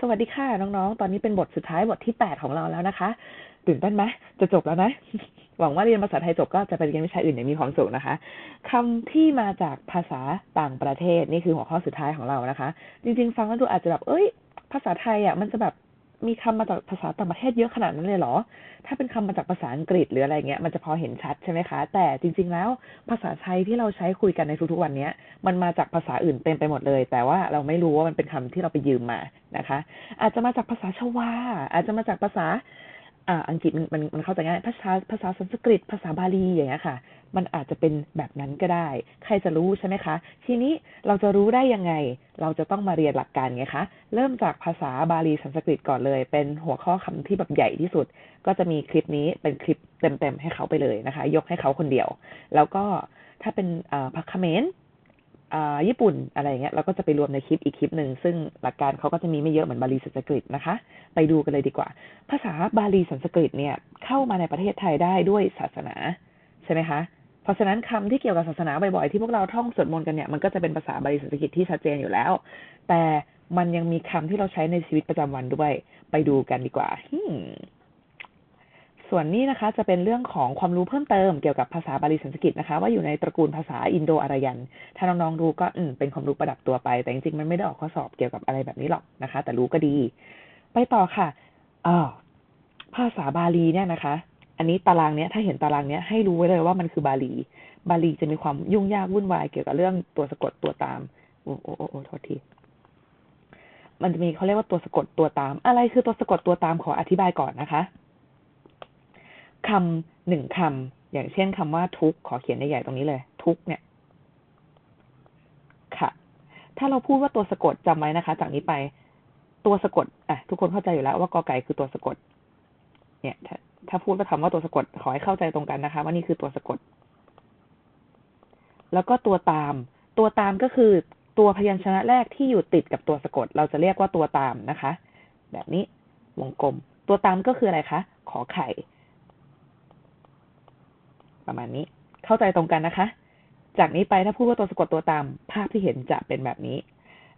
สวัสดีค่ะน้องๆ ตอนนี้เป็นบทสุดท้ายบทที่ 8 ของเราแล้วนะคะ ตื่นเต้นไหมจะจบแล้วนะ หวังว่าเรียนภาษาไทยจบก็จะไปเรียนวิชาอื่นอย่างมีความสุขนะคะคำที่มาจากภาษาต่างประเทศนี่คือหัวข้อสุดท้ายของเรานะคะ จริงๆ ฟังแล้วดูอาจจะแบบ เอ้ย ภาษาไทยอะมันจะแบบ มีคำมาจากภาษาต่างประเทศเยอะขนาดนั้นเลยเหรอ ถ้าเป็นคำมาจากภาษาอังกฤษหรืออะไรเงี้ยมันจะพอเห็นชัดใช่ไหมคะ แต่จริง ๆ แล้วภาษาไทยที่เราใช้คุยกันในทุกๆวันนี้มันมาจากภาษาอื่นเต็มไปหมดเลย แต่ว่าเราไม่รู้ว่ามันเป็นคำที่เราไปยืมมานะคะ อาจจะมาจากภาษาชวาอาจจะมาจากภาษา อ่าอังกฤษมันมันมันเข้าใจง่ายภาษาภาษาสันสกฤตภาษาบาลีอย่างเงี้ยค่ะ มันอาจจะเป็นแบบนั้นก็ได้ ใครจะรู้ใช่ไหมคะ ทีนี้เราจะรู้ได้ยังไง เราจะต้องมาเรียนหลักการไงคะเริ่มจากภาษาบาลีสันสกฤตก่อนเลย เป็นหัวข้อคำที่แบบใหญ่ที่สุด ก็จะมีคลิปนี้เป็นคลิปเต็มๆให้เขาไปเลยนะคะ ยกให้เขาคนเดียว แล้วก็ถ้าเป็นอ่าพักเมรอ่า ญี่ปุ่นอะไรเงี้ยเราก็จะไปรวมในคลิปอีกคลิปหนึ่งซึ่งหลักการเขาก็จะมีไม่เยอะเหมือนบาลีสันสกฤตนะคะ ไปดูกันเลยดีกว่า ภาษาบาลีสันสกฤตเนี่ยเข้ามาในประเทศไทยได้ด้วยศาสนาใช่ไหมคะเพราะฉะนั้นคำที่เกี่ยวกับศาสนาบ่อยๆที่พวกเราท่องสวดมนต์กันเนี่ยมันก็จะเป็นภาษาบาลีสันสกฤตที่ชัดเจนอยู่แล้ว แต่มันยังมีคำที่เราใช้ในชีวิตประจำวันด้วย ไปดูกันดีกว่า ส่วนนี้นะคะจะเป็นเรื่องของความรู้เพิ่มเติมเกี่ยวกับภาษาบาลีสันสกฤตนะคะ ว่าอยู่ในตระกูลภาษาอินโดอารยัน ถ้าน้องๆรู้ก็อืมเป็นความรู้ประดับตัวไป แต่จริงๆมันไม่ได้ออกข้อสอบเกี่ยวกับอะไรแบบนี้หรอกนะคะ แต่รู้ก็ดี ไปต่อค่ะออภาษาบาลีเนี่ยนะคะ อันนี้ตารางเนี้ยถ้าเห็นตารางเนี้ยให้รู้ไว้เลยว่ามันคือบาลี บาลีจะมีความยุ่งยากวุ่นวายเกี่ยวกับเรื่องตัวสะกดตัวตามโอ้โอ้โอ้โทษทีมันจะมีเขาเรียกว่าตัวสะกดตัวตาม อะไรคือตัวสะกดตัวตามขออธิบายก่อนนะคะ คำหนึ่งคำอย่างเช่นคำว่าทุกขอเขียนใหญ่ๆตรงนี้เลย ทุกเนี่ย ค่ะ ถ้าเราพูดว่าตัวสะกดจำไว้นะคะ จากนี้ไป ตัวสะกดอะทุกคนเข้าใจอยู่แล้วว่ากอไก่คือตัวสะกด เนี่ยถ้าถ้าพูดว่าคำว่าตัวสะกดขอให้เข้าใจตรงกันนะคะ ว่านี่คือตัวสะกด แล้วก็ตัวตาม ตัวตามก็คือตัวพยัญชนะแรกที่อยู่ติดกับตัวสะกด เราจะเรียกว่าตัวตามนะคะ แบบนี้วงกลม ตัวตามก็คืออะไรคะขอไข่ ประมาณนี้ เข้าใจตรงกันนะคะ จากนี้ไปถ้าพูดว่าตัวสะกดตัวตาม ภาพที่เห็นจะเป็นแบบนี้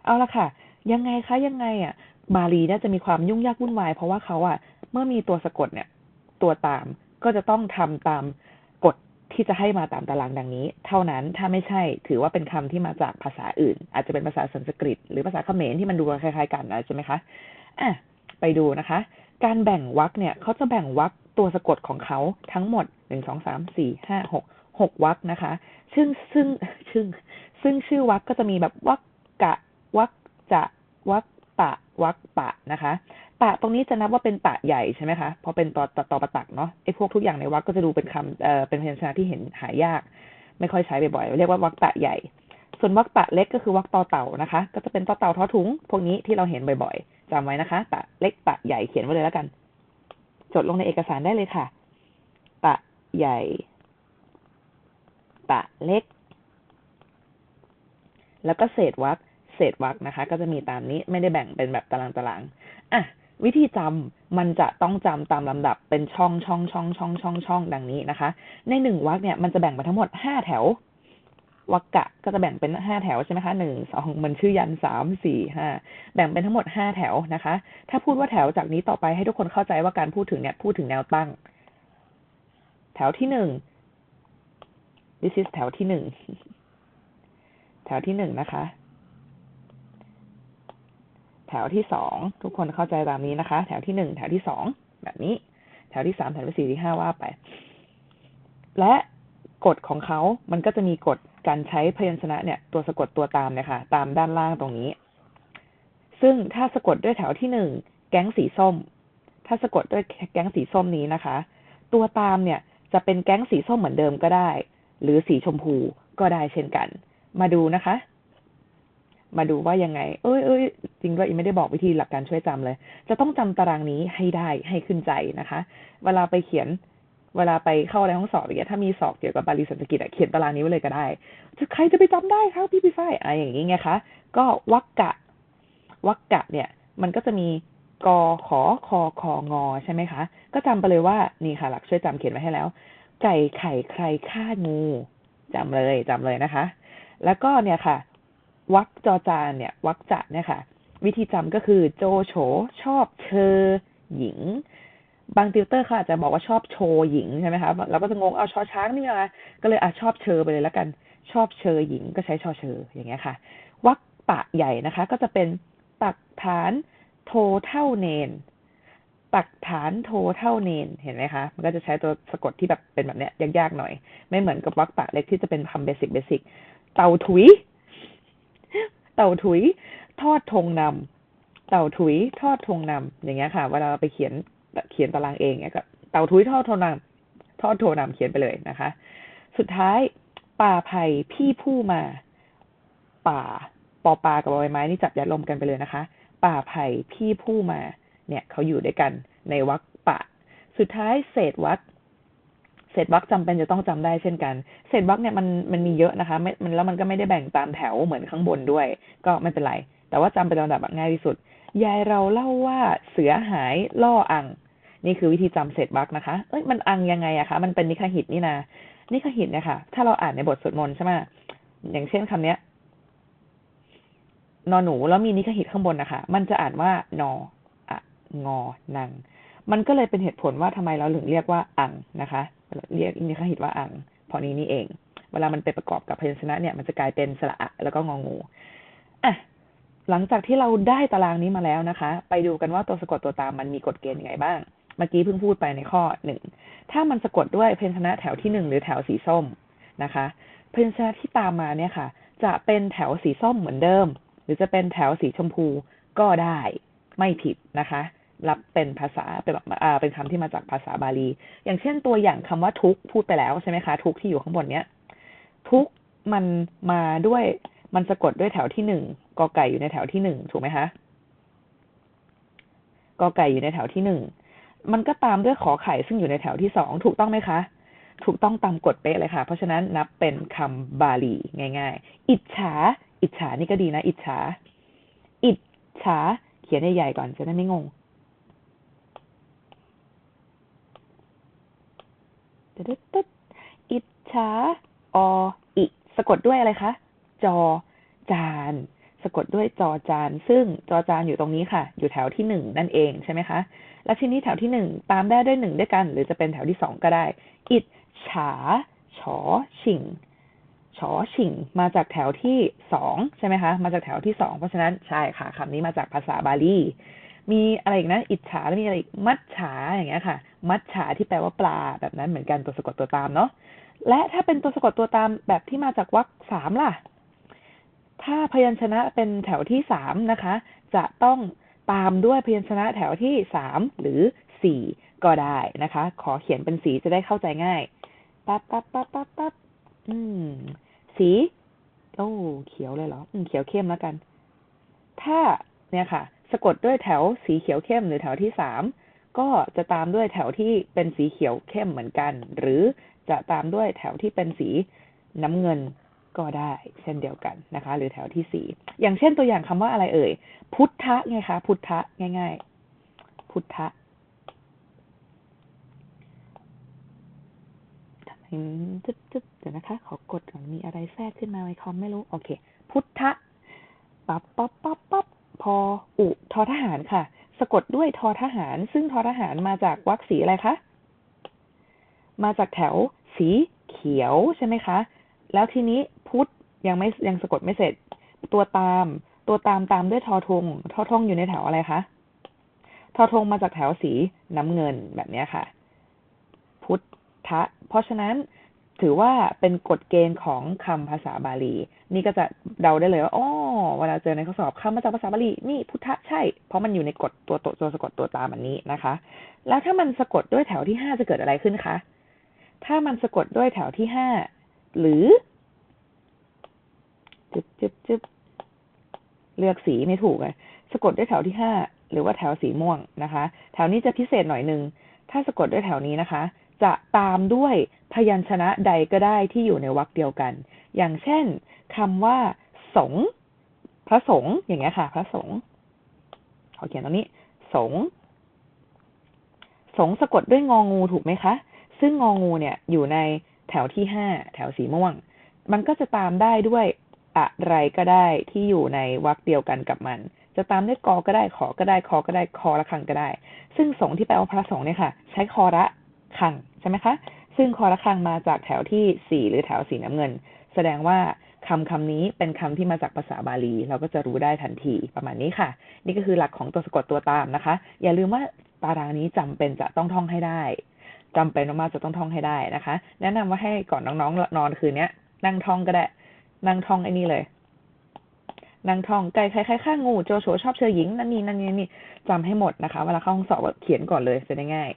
เอาละค่ะ ยังไงคะยังไงอะ บาลีน่าจะมีความยุ่งยากวุ่นวาย เพราะว่าเขาอะ เมื่อมีตัวสะกดเนี่ย ตัวตามก็จะต้องทำตามกฎที่จะให้มาตามตารางดังนี้ เท่านั้นถ้าไม่ใช่ถือว่าเป็นคำที่มาจากภาษาอื่น อาจจะเป็นภาษาสันสกฤต หรือภาษาเขมรที่มันดูคล้ายๆกันนะใช่ไหมคะอะไปดูนะคะ การแบ่งวรรคเนี่ยเขาจะแบ่งวรรคตัวสะกดของเขาทั้งหมดหนึ่งสองสามสี่ห้าหกหกวรรคนะคะ ซึ่งซึ่งซึ่งซึ่งชื่อวรรคก็จะมีแบบวรรคกะวรรคจะวรรคปะวรรคปะนะคะ ปะตรงนี้จะนับว่าเป็นปะใหญ่ใช่ไหมคะเพราะเป็นต่อต่อตอประตักเนาะไอ้พวกทุกอย่างในวรรคก็จะดูเป็นคำเอ่อเป็นพยัญชนะที่เห็นหายาก ไม่ค่อยใช้บ่อยๆเรียกว่าวรรคปะใหญ่ ส่วนวรรคปะเล็กก็คือวรรคต่อเต่านะคะ ก็จะเป็นต่อเต่าท้อถุงพวกนี้ที่เราเห็นบ่อยๆ จำไว้นะคะ ปะเล็กปะใหญ่เขียนไว้เลยแล้วกัน จดลงในเอกสารได้เลยค่ะ ปะใหญ่ ปะเล็ก แล้วก็เศษวรรคเศษวรรคนะคะ ก็จะมีตามนี้ไม่ได้แบ่งเป็นแบบตารางตารางอะวิธีจำมันจะต้องจำตามลำดับเป็นช่องช่องช่องช่องช่องช่องดังนี้นะคะ ในหนึ่งวรรคเนี่ยมันจะแบ่งมาทั้งหมดห้าแถว วรรกะก็จะแบ่งเป็นห้าแถวใช่ไหมคะหนึ่งสองมันชื่อยันสามสี่ห้าแบ่งเป็นทั้งหมดห้าแถวนะคะ ถ้าพูดว่าแถวจากนี้ต่อไปให้ทุกคนเข้าใจว่าการพูดถึงเนี่ยพูดถึงแนวตั้ง แถวที่หนึ่ง this is แถวที่หนึ่งแถวที่หนึ่งนะคะ แถวที่สองทุกคนเข้าใจตามนี้นะคะ แถวที่หนึ่งแถวที่สองแบบนี้ แถวที่สามแถวที่สี่ที่ห้าว่าไป และกฎของเขามันก็จะมีกฎ การใช้พยัญชนะเนี่ยตัวสะกดตัวตามเนี่ยค่ะ ตามด้านล่างตรงนี้ ซึ่งถ้าสะกดด้วยแถวที่หนึ่งแก๊งสีส้ม ถ้าสะกดด้วยแก๊งสีส้มนี้นะคะ ตัวตามเนี่ยจะเป็นแก๊งสีส้มเหมือนเดิมก็ได้ หรือสีชมพูก็ได้เช่นกัน มาดูนะคะ มาดูว่ายังไง เอ้ยเอ้ยจริงด้วยอีไม่ได้บอกวิธีหลักการช่วยจำเลย จะต้องจำตารางนี้ให้ได้ให้ขึ้นใจนะคะ เวลาไปเขียน เวลาไปเข้าในห้องสอบอย่างเงี้ยถ้ามีสอบเกี่ยวกับบาลีสันสกิตเขียนตารางนี้ไว้เลยก็ได้ จะใครจะไปจำได้ครับพี่พี่ฝ้ายอะไรอย่างงี้ไงคะ ก็วักกะวักกะ เนี่ย มันก็จะมีกอขอคอคองอใช่ไหมคะ ก็จำไปเลยว่านี่ค่ะ หลักช่วยจำเขียนไว้ให้แล้ว ไก่ไข่ใครฆ่างูจำเลยจำเลยนะคะ แล้วก็เนี่ยค่ะ วักจอจานเนี่ยวักจะเนี่ยค่ะ วิธีจำก็คือโจโฉชอบเชอหญิง บางติวเตอร์เขาอาจจะบอกว่าชอบโชว์หญิงใช่ไหมคะเราก็จะงงเอาชอช้างนี่อะไรก็เลยอะชอบเชอไปเลยแล้วกัน ชอบเชอหญิงก็ใช้ชอเชออย่างเงี้ยค่ะวักปะใหญ่นะคะ ก็จะเป็นปักฐานโทเท่าเนน ปักฐานโทเท่าเนนเห็นไหมคะ มันก็จะใช้ตัวสะกดที่แบบเป็นแบบเนี้ยยากๆหน่อย ไม่เหมือนกับวักปะเล็กที่จะเป็นคำเบสิกเบสิกเต่าถุย เต่าถุย ทอดธงนำเต่าถุย ทอดธงนำอย่างเงี้ยค่ะ เวลาเราไปเขียน เขียนตารางเองเนี่ยก็เต่าถุยทอดธงนำทอดโทนำเขียนไปเลยนะคะ สุดท้ายป่าไผ่พี่ผู้มา ป่าปอปลากับใบไม้นี่จับยัดลมกันไปเลยนะคะ ป่าไผ่พี่ผู้มา เนี่ยเขาอยู่ด้วยกันในวักปะสุดท้ายเศษวักเศษวักจำเป็นจะต้องจำได้เช่นกัน เศษวักเนี่ยมันมันมีเยอะนะคะไม่มันแล้วมันก็ไม่ได้แบ่งตามแถวเหมือนข้างบนด้วย ก็ไม่เป็นไร แต่ว่าจำเป็นลำดับง่ายที่สุด ยายเราเล่าว่าเสือหายล่ออัง นี่คือวิธีจำเศษวักนะคะ เอ้ยมันอังยังไงอะคะ มันเป็นนิคหิตนี่นะนิคหิตเนี่ยค่ะ ถ้าเราอ่านในบทสวดมนต์ใช่ไหมอย่างเช่นคำเนี้ยนอหนูแล้วมีนิคหิตข้างบนนะคะ มันจะอ่านว่านออะงอนัง มันก็เลยเป็นเหตุผลว่าทำไมเราถึงเรียกว่าอังนะคะ เรียกนิคหิตว่าอังพอนี้นี่เอง เวลามันไปประกอบกับพยัญชนะเนี่ย มันจะกลายเป็นสระอะแล้วก็งองู อะ หลังจากที่เราได้ตารางนี้มาแล้วนะคะ ไปดูกันว่าตัวสะกดตัวตามมันมีกฎเกณฑ์ยังไงบ้าง เมื่อกี้เพิ่งพูดไปในข้อหนึ่งถ้ามันสะกดด้วยเพยัญชนะแถวที่หนึ่งหรือแถวสีส้มนะคะเพยัญชนะที่ตามมาเนี่ยค่ะ จะเป็นแถวสีส้มเหมือนเดิม หรือจะเป็นแถวสีชมพูก็ได้ไม่ผิดนะคะ รับเป็นภาษาเป็นอ่าเป็นคำที่มาจากภาษาบาลี อย่างเช่นตัวอย่างคำว่าทุกพูดไปแล้วใช่ไหมคะ ทุกที่อยู่ข้างบนเนี้ยทุกมันมาด้วย มันสะกดด้วยแถวที่หนึ่งกอไก่อยู่ในแถวที่หนึ่งถูกไหมคะกอไก่อยู่ในแถวที่หนึ่งมันก็ตามด้วยขอไข่ซึ่งอยู่ในแถวที่สองถูกต้องไหมคะ ถูกต้องตามกฎเป๊ะเลยค่ะ เพราะฉะนั้นนับเป็นคำบาลีง่าย ๆ อิจฉา อิจฉานี่ก็ดีนะ อิจฉา อิจฉา เขียนใหญ่ๆก่อนจะได้ไม่งงตึ๊ดอิจฉาออิสะกดด้วยอะไรคะ จอจาน สะกดด้วยจอจาน ซึ่งจอจานอยู่ตรงนี้ค่ะ อยู่แถวที่หนึ่งนั่นเองใช่ไหมคะ แล้วทีนี้แถวที่หนึ่งตามได้ด้วยหนึ่งด้วยกัน หรือจะเป็นแถวที่สองก็ได้อิจฉาฉอชิงฉอชิงมาจากแถวที่สองใช่ไหมคะ มาจากแถวที่สองเพราะฉะนั้นใช่ค่ะคำนี้มาจากภาษาบาลีมีอะไรอีกนะ อิจฉาแล้วมีอะไรอีกมัจฉาอย่างเงี้ยค่ะ มัจฉาที่แปลว่าปลาแบบนั้นเหมือนกันตัวสะกดตัวตามเนาะและถ้าเป็นตัวสะกดตัวตามแบบที่มาจากวรรคสามล่ะ ถ้าพยัญชนะเป็นแถวที่สามนะคะ จะต้องตามด้วยพยัญชนะแถวที่สามหรือสี่ก็ได้นะคะ ขอเขียนเป็นสีจะได้เข้าใจง่ายปั๊บปั๊บปั๊บปั๊บปั๊บอืม สีโอ้เขียวเลยเหรอ อืมเขียวเข้มแล้วกัน ถ้าเนี่ยค่ะ สะกดด้วยแถวสีเขียวเข้มหรือแถวที่สามก็จะตามด้วยแถวที่เป็นสีเขียวเข้มเหมือนกัน หรือจะตามด้วยแถวที่เป็นสีน้ำเงิน ก็ได้เช่นเดียวกันนะคะ หรือแถวที่สี่อย่างเช่นตัวอย่างคำว่าอะไรเอ่ย พุทธะไงคะ พุทธะง่าย ๆ พุทธะจึ๊บจึ๊บเดี๋ยวนะคะ ขอกดก่อนมีอะไรแทรกขึ้นมาในคอมไม่รู้ โอเค พุทธะปั๊บปั๊บปั๊บปั๊บพออุทอทหารค่ะ สะกดด้วยทอทหาร ซึ่งทอทหารมาจากวรรคสีอะไรคะมาจากแถวสีเขียวใช่ไหมคะ แล้วทีนี้ พุทธยังไม่ยังสะกดไม่เสร็จ ตัวตาม ตัวตามตามด้วยทอทงทอทงอยู่ในแถวอะไรคะทอทงมาจากแถวสีน้ำเงินแบบนี้ค่ะ พุทธะ เพราะฉะนั้นถือว่าเป็นกฎเกณฑ์ของคำภาษาบาลี นี่ก็จะเดาได้เลยว่าอ๋อเวลาเจอในข้อสอบคำมาจากภาษาบาลี นี่พุทธะใช่ เพราะมันอยู่ในกฎตัวตัวตัวสะกดตัวตามอันนี้นะคะ แล้วถ้ามันสะกดด้วยแถวที่ห้าจะเกิดอะไรขึ้นคะ ถ้ามันสะกดด้วยแถวที่ห้าหรือ จึ๊บจึ๊บจึ๊บเลือกสีไม่ถูกเลยสะกดด้วยแถวที่ห้าหรือว่าแถวสีม่วงนะคะ แถวนี้จะพิเศษหน่อยหนึ่งถ้าสะกดด้วยแถวนี้นะคะ จะตามด้วยพยัญชนะใดก็ได้ที่อยู่ในวรรคเดียวกัน อย่างเช่นคำว่า สง พระสงฆ์อย่างเงี้ยค่ะ พระสงฆ์ขอเขียนตรงนี้ สง สงสะกดด้วยงองูถูกไหมคะ ซึ่งงองูเนี่ยอยู่ในแถวที่ห้าแถวสีม่วง มันก็จะตามได้ด้วย อะไรก็ได้ที่อยู่ในวรรคเดียวกันกับมัน จะตามด้วยกอก็ได้ขอก็ได้คอก็ได้คอละคังก็ได้ ซึ่งสงที่แปลว่าพระสงฆ์เนี่ยค่ะ ใช้คอระคังใช่ไหมคะ ซึ่งคอระคังมาจากแถวที่สี่หรือแถวสีน้ำเงิน แสดงว่าคำคำนี้เป็นคำที่มาจากภาษาบาลี เราก็จะรู้ได้ทันทีประมาณนี้ค่ะ นี่ก็คือหลักของตัวสะกดตัวตามนะคะ อย่าลืมว่าตารางนี้จำเป็นจะต้องท่องให้ได้จำเป็นมากๆจะต้องท่องให้ได้นะคะ แนะนำว่าให้ก่อนน้องๆนอนคืนนี้นั่งท่องก็ได้ นั่งทองไอ้นี่เลยนั่งทองไก่ไข่ไข่ข้างงูโจโฉชอบเชยหญิงนั่นนี่นั่นนี่นี่จำให้หมดนะคะเวลาเข้าห้องสอบเขียนก่อนเลยจะได้ง่าย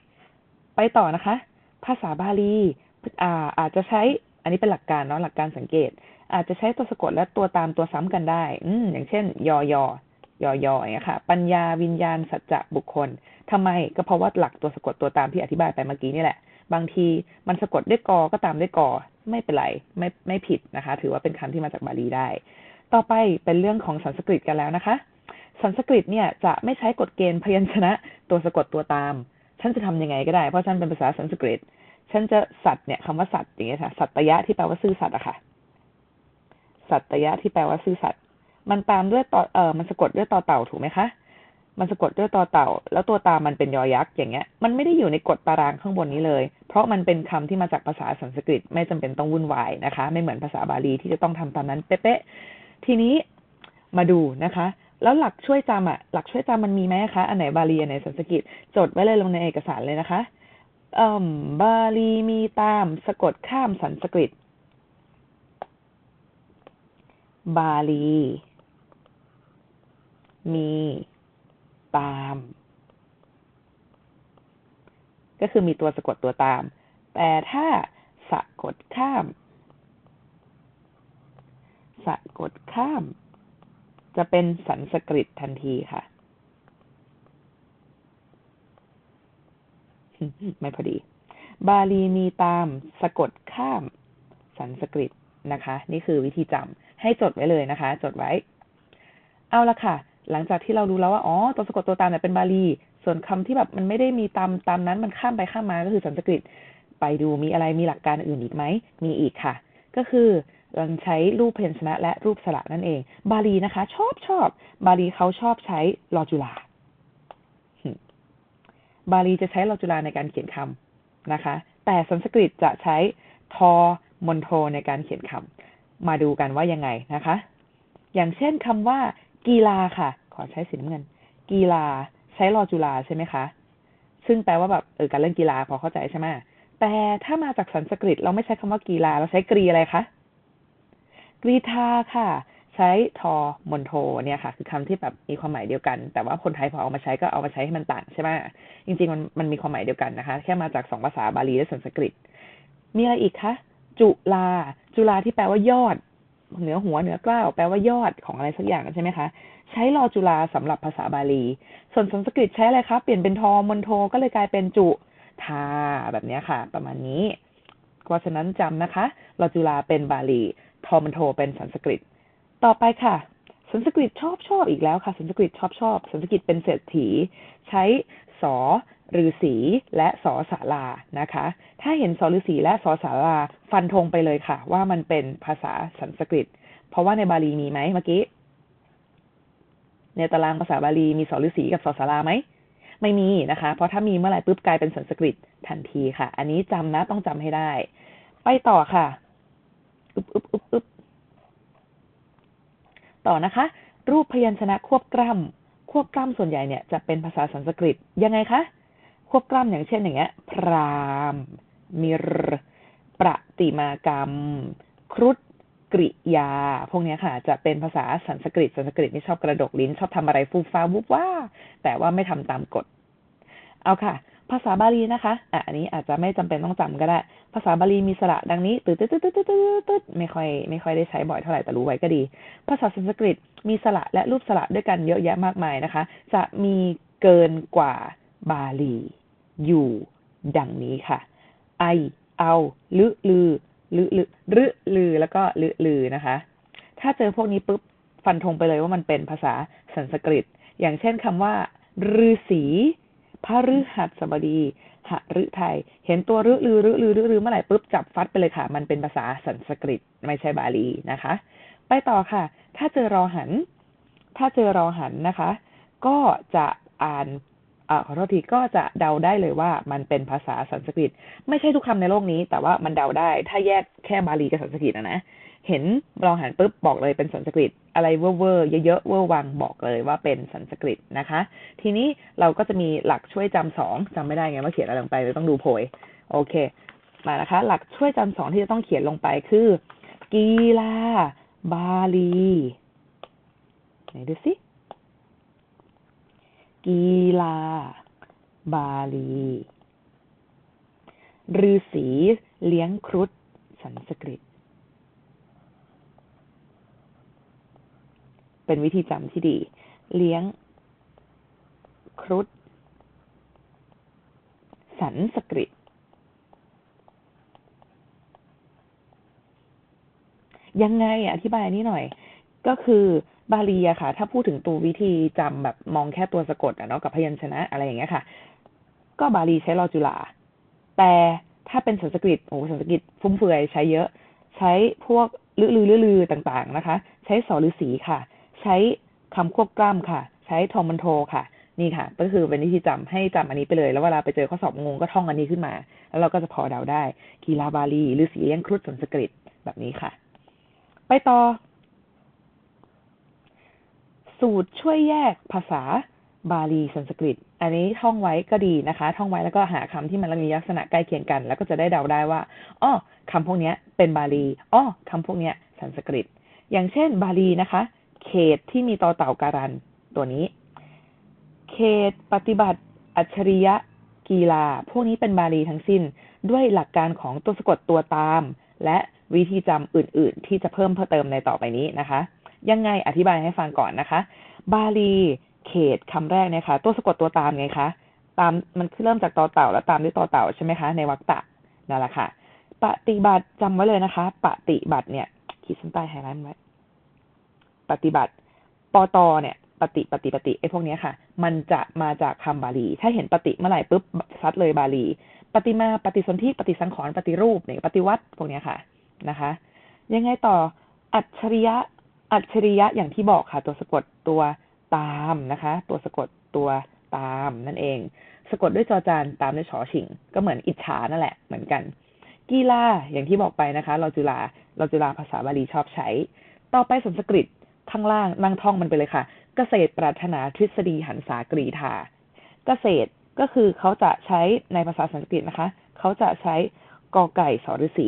ไปต่อนะคะ ภาษาบาลีอ่าอาจจะใช้ อันนี้เป็นหลักการเนาะหลักการสังเกต อาจจะใช้ตัวสะกดและตัวตามตัวซ้ำกันได้ อืมอย่างเช่นยอยอยอยอย่างค่ะ ปัญญาวิญญาณสัจจะบุคคลทำไมก็เพราะว่าหลักตัวสะกดตัวตามที่อธิบายไปเมื่อกี้นี่แหละ บางทีมันสะกดด้วยกอก็ตามด้วยกอ ไม่เป็นไรไม่ไม่ผิดนะคะ ถือว่าเป็นคำที่มาจากบาลีได้ ต่อไปเป็นเรื่องของสันสกฤตกันแล้วนะคะ สันสกฤตเนี่ยจะไม่ใช้กฎเกณฑ์พยัญชนะตัวสะกดตัวตาม ฉันจะทำยังไงก็ได้ เพราะฉันเป็นภาษาสันสกฤต ฉันจะสัตว์เนี่ยคำว่าสัตว์อย่างเงี้ยค่ะ สัตยะที่แปลว่าซื่อสัตย์อะค่ะ สัตยะที่แปลว่าซื่อสัตย์มันตามด้วยต่อเออมันสะกดด้วยต่อเต่าถูกไหมคะ มันสะกดด้วยต่อเต่า แล้วตัวตามมันเป็นยอยักษ์อย่างเงี้ย มันไม่ได้อยู่ในกฎตารางข้างบนนี้เลย เพราะมันเป็นคำที่มาจากภาษาสันสกฤต ไม่จำเป็นต้องวุ่นวายนะคะ ไม่เหมือนภาษาบาลีที่จะต้องทำตามนั้นเป๊ะๆทีนี้มาดูนะคะ แล้วหลักช่วยจำอะหลักช่วยจำมันมีไหมคะอันไหนบาลีอันไหนสันสกฤตจดไว้เลยลงในเอกสารเลยนะคะอ่มบาลีมีตามสะกดข้ามสันสกฤต บาลี มี ตาม ก็คือมีตัวสะกดตัวตาม แต่ถ้าสะกดข้าม สะกดข้าม จะเป็นสันสกฤตทันทีค่ะ ไม่พอดี บาลีมีตามสะกดข้าม สันสกฤตนะคะ นี่คือวิธีจำให้จดไว้เลยนะคะ จดไว้ เอาละค่ะ หลังจากที่เรารู้แล้วว่าอ๋อตัวสะกดตัวตามเนี่ยเป็นบาลี ส่วนคำที่แบบมันไม่ได้มีตามตามนั้นมันข้ามไปข้ามมาก็คือสันสกฤต ไปดูมีอะไรมีหลักการอื่นอีกไหมมีอีกค่ะ ก็คือเราใช้รูปเพนชนะ และรูปสระนั่นเอง บาลีนะคะ ชอบชอบบาลีเขาชอบใช้ลอจุลา บาลีจะใช้ลอจุลาในการเขียนคำนะคะ แต่สันสกฤตจะใช้ทอมนโทในการเขียนคำมาดูกันว่ายังไงนะคะ อย่างเช่นคำว่า กีฬาค่ะ ขอใช้สีน้ำเงิน กีฬาใช้รอจุลาใช่ไหมคะ ซึ่งแปลว่าแบบเออการเล่นกีฬาพอเข้าใจใช่ไหมแต่ถ้ามาจากสันสกฤตเราไม่ใช้คำว่ากีฬา เราใช้กรีอะไรคะกรีธาค่ะ ใช้ทอมนโทเนี่ยค่ะ คือคำที่แบบมีความหมายเดียวกัน แต่ว่าคนไทยพอเอามาใช้ก็เอามาใช้ให้มันต่างใช่ไหมจริง ๆ มันมันมีความหมายเดียวกันนะคะ แค่มาจากสองภาษาบาลีและสันสกฤต มีอะไรอีกคะจุลา จุลาที่แปลว่ายอด เหนือหัวเหนือกล้าวแปลว่ายอดของอะไรสักอย่างใช่ไหมคะ ใช้รอจุลาสำหรับภาษาบาลี ส่วนสันสกฤตใช้อะไรคะเปลี่ยนเป็นทอมนโทก็เลยกลายเป็นจุทาแบบนี้ค่ะ ประมาณนี้ เพราะฉะนั้นจำนะคะรอจุลาเป็นบาลี ทอมนโทเป็นสันสกฤต ต่อไปค่ะสันสกฤตชอบชอบอีกแล้วค่ะ สันสกฤตชอบชอบ สันสกฤตเป็นเศรษฐี ใช้สอ ฤาษีและสอสารานะคะ ถ้าเห็นสอฤาษีและสอสาราฟันธงไปเลยค่ะ ว่ามันเป็นภาษาสันสกฤต เพราะว่าในบาลีมีไหมเมื่อกี้ ในตารางภาษาบาลีมีสอฤาษีกับสอสาราไหมไม่มีนะคะ เพราะถ้ามีเมื่อไหร่ปุ๊บกลายเป็นสันสกฤตทันทีค่ะ อันนี้จำนะต้องจำให้ได้ ไปต่อค่ะอึบอึบอึบอึบต่อนะคะ รูปพยัญชนะควบกล้ำควบกล้ำส่วนใหญ่เนี่ยจะเป็นภาษาสันสกฤตยังไงคะ วบกล้ำอย่างเช่นอย่างเงี้ย พรามมิรประติมากรรม ครุฑกริยา พวกนี้ค่ะ จะเป็นภาษาสันสกฤต สันสกฤตนี่ชอบกระดกลิ้น ชอบทำอะไรฟูฟ้าวุบว่า แต่ว่าไม่ทำตามกฎ เอาค่ะ ภาษาบาลีนะคะ อะ อันนี้อาจจะไม่จำเป็นต้องจำก็ได้ ภาษาบาลีมีสระดังนี้ตืดตืดตืดตืดตืดตืดไม่ค่อยไม่ค่อยได้ใช้บ่อยเท่าไหร่แต่รู้ไว้ก็ดี ภาษาสันสกฤตมีสระและรูปสระด้วยกันเยอะแยะมากมายนะคะ จะมีเกินกว่าบาลี อยู่ ดังนี้ค่ะ ไอ เอาลือลือลือลือรึลือ แล้วก็ลือลือนะคะ ถ้าเจอพวกนี้ปุ๊บ ฟันธงไปเลยว่ามันเป็นภาษาสันสกฤต อย่างเช่นคำว่าฤาษีพระฤหัสบดีหฤทัยเห็นตัวรึลือรึลือรึลือเมื่อไหร่ปุ๊บจับฟัดไปเลยค่ะ มันเป็นภาษาสันสกฤต ไม่ใช่บาลีนะคะ ไปต่อค่ะ ถ้าเจอรอหัน ถ้าเจอรอหันนะคะ ก็จะอ่าน ขอโทษทีก็จะเดาได้เลยว่ามันเป็นภาษาสันสกฤต ไม่ใช่ทุกคำในโลกนี้ แต่ว่ามันเดาได้ ถ้าแยกแค่บาลีกับสันสกฤตนะนะเห็นรองหันปุ๊บบอกเลยเป็นสันสกฤต อะไรเวอร์เวอร์เยอะๆเว่อร์วังบอกเลยว่าเป็นสันสกฤตนะคะ ทีนี้เราก็จะมีหลักช่วยจำสองจำไม่ได้ไงว่าเขียนอะไรลงไปเลยต้องดูโพยโอเค มานะคะ หลักช่วยจำสองที่จะต้องเขียนลงไปคือกีฬาบาลีไหนดูสิ กีฬา บาลีฤาษีเลี้ยงครุฑสันสกฤต เป็นวิธีจำที่ดี เลี้ยงครุฑสันสกฤต ยังไงอธิบายนนี้หน่อย ก็คือ บาลีอะค่ะ ถ้าพูดถึงตัววิธีจำแบบมองแค่ตัวสะกดอะเนาะกับพยัญชนะอะไรอย่างเงี้ยค่ะ ก็บาลีใช้รอจุฬาแต่ถ้าเป็นสันสกฤตโอ้สันสกฤตฟุ่มเฟือยใช้เยอะ ใช้พวกลือลือลือลือต่างๆนะคะ ใช้สอฤาษีค่ะ ใช้คำควบกล้ำค่ะ ใช้ทอมันโทค่ะ นี่ค่ะ ก็คือเป็นวิธีจำให้จำอันนี้ไปเลย แล้วเวลาไปเจอข้อสอบงงก็ท่องอันนี้ขึ้นมา แล้วเราก็จะพอเดาได้กีฬาบาลีฤาษีเลี้ยงครุฑสันสกฤตแบบนี้ค่ะ ไปต่อ สูตรช่วยแยกภาษาบาลีสันสกฤต อันนี้ท่องไว้ก็ดีนะคะ ท่องไว้แล้วก็หาคำที่มันมีลักษณะใกล้เคียงกัน แล้วก็จะได้เดาได้ว่าอ้อคำพวกนี้เป็นบาลีอ้อคำพวกนี้สันสกฤต อย่างเช่น บาลีนะคะ เขตที่มีต่อเต่าการันตัวนี้ เขตปฏิบัติ อัจฉริยะกีฬา พวกนี้เป็นบาลีทั้งสิ้น ด้วยหลักการของตัวสะกดตัวตาม และวิธีจำอื่น ๆ ที่จะเพิ่มเพิ่มเติมในต่อไปนี้นะคะ ยังไงอธิบายให้ฟังก่อนนะคะ บาลีเขตคำแรกเนี่ยค่ะตัวสะกดตัวตามไงคะ ตามมันคือเริ่มจากต่อเต่าแล้วตามด้วยต่อเต่าใช่ไหมคะ ในวรรคตะนั่นแหละค่ะปฏิบัติจำไว้เลยนะคะปฏิบัติเนี่ยขีดเส้นใต้ไฮไลท์ไว้ปฏิบัติปตเนี่ย ปฏิปฏิปฏิไอ้พวกนี้ค่ะ มันจะมาจากคำบาลี ถ้าเห็นปฏิเมื่อไหร่ปุ๊บซัดเลยบาลี ปฏิมาปฏิสนธิปฏิสังขรณ์ปฏิรูปเนี่ยปฏิวัติพวกนี้ค่ะนะคะ ยังไงต่ออัจฉริยะ อัจฉริยะอย่างที่บอกค่ะ ตัวสะกดตัวตามนะคะ ตัวสะกดตัวตามนั่นเอง สะกดด้วยจอจานตามด้วยชอชิง ก็เหมือนอิจฉานั่นแหละเหมือนกัน กีฬาอย่างที่บอกไปนะคะ เราจุฬาเราจุฬาภาษาบาลีชอบใช้ ต่อไปสันสกฤตข้างล่างนั่งท่องมันไปเลยค่ะ เกษตรปรารถนาทฤษฎีหันษากรีธาเกษตรก็คือเขาจะใช้ในภาษาสันสกฤตนะคะ เขาจะใช้กอไก่สอฤษี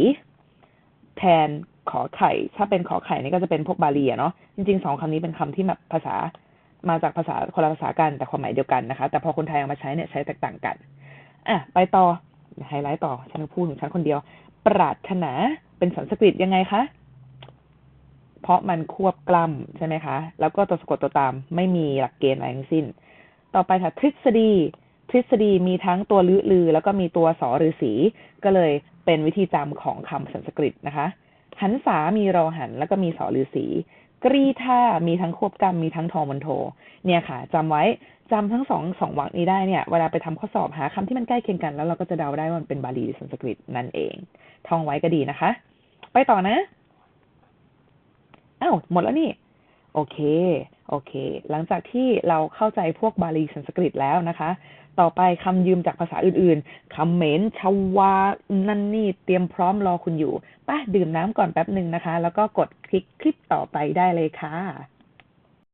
แทน ขอไข่ ถ้าเป็นขอไข่นี่ก็จะเป็นพวกบาลีอะเนาะจริงๆสองคำนี้เป็นคำที่แบบภาษามาจากภาษาคนละภาษากันแต่ความหมายเดียวกันนะคะ แต่พอคนไทยเอามาใช้เนี่ยใช้แตกต่างกันอะไปต่อไฮไลท์ต่อฉันพูดของฉันคนเดียว ปรารถนาเป็นสันสกฤตยังไงคะเพราะมันควบกล้ำใช่ไหมคะ แล้วก็ตัวสะกดตัวตามไม่มีหลักเกณฑ์อะไรทั้งสิ้น ต่อไปค่ะทฤษฎี ทฤษฎีมีทั้งตัวลือลือ แล้วก็มีตัวสอฤาษีก็เลยเป็นวิธีจำของคำสันสกฤตนะคะ หันษามีรอหัน แล้วก็มีสอฤาษีกรีธามีทั้งควบกรรมมีทั้งทอมันโท เนี่ยค่ะจำไว้จำทั้งสองสองวรรคนี้ได้เนี่ย เวลาไปทำข้อสอบหาคำที่มันใกล้เคียงกัน แล้วเราก็จะเดาได้ว่ามันเป็นบาลีหรือสันสกฤตนั่นเอง ท่องไว้ก็ดีนะคะ ไปต่อนะอ้าวหมดแล้วนี่ โอเค โอเค หลังจากที่เราเข้าใจพวกบาลีสันสกฤตแล้วนะคะ ต่อไปคำยืมจากภาษาอื่นๆคำเหมนชาวา นั่นนี่เตรียมพร้อมรอคุณอยู่ป่ะดื่มน้ำก่อนแป๊บหนึ่งนะคะ แล้วก็กดคลิกคลิปต่อไปได้เลยค่ะ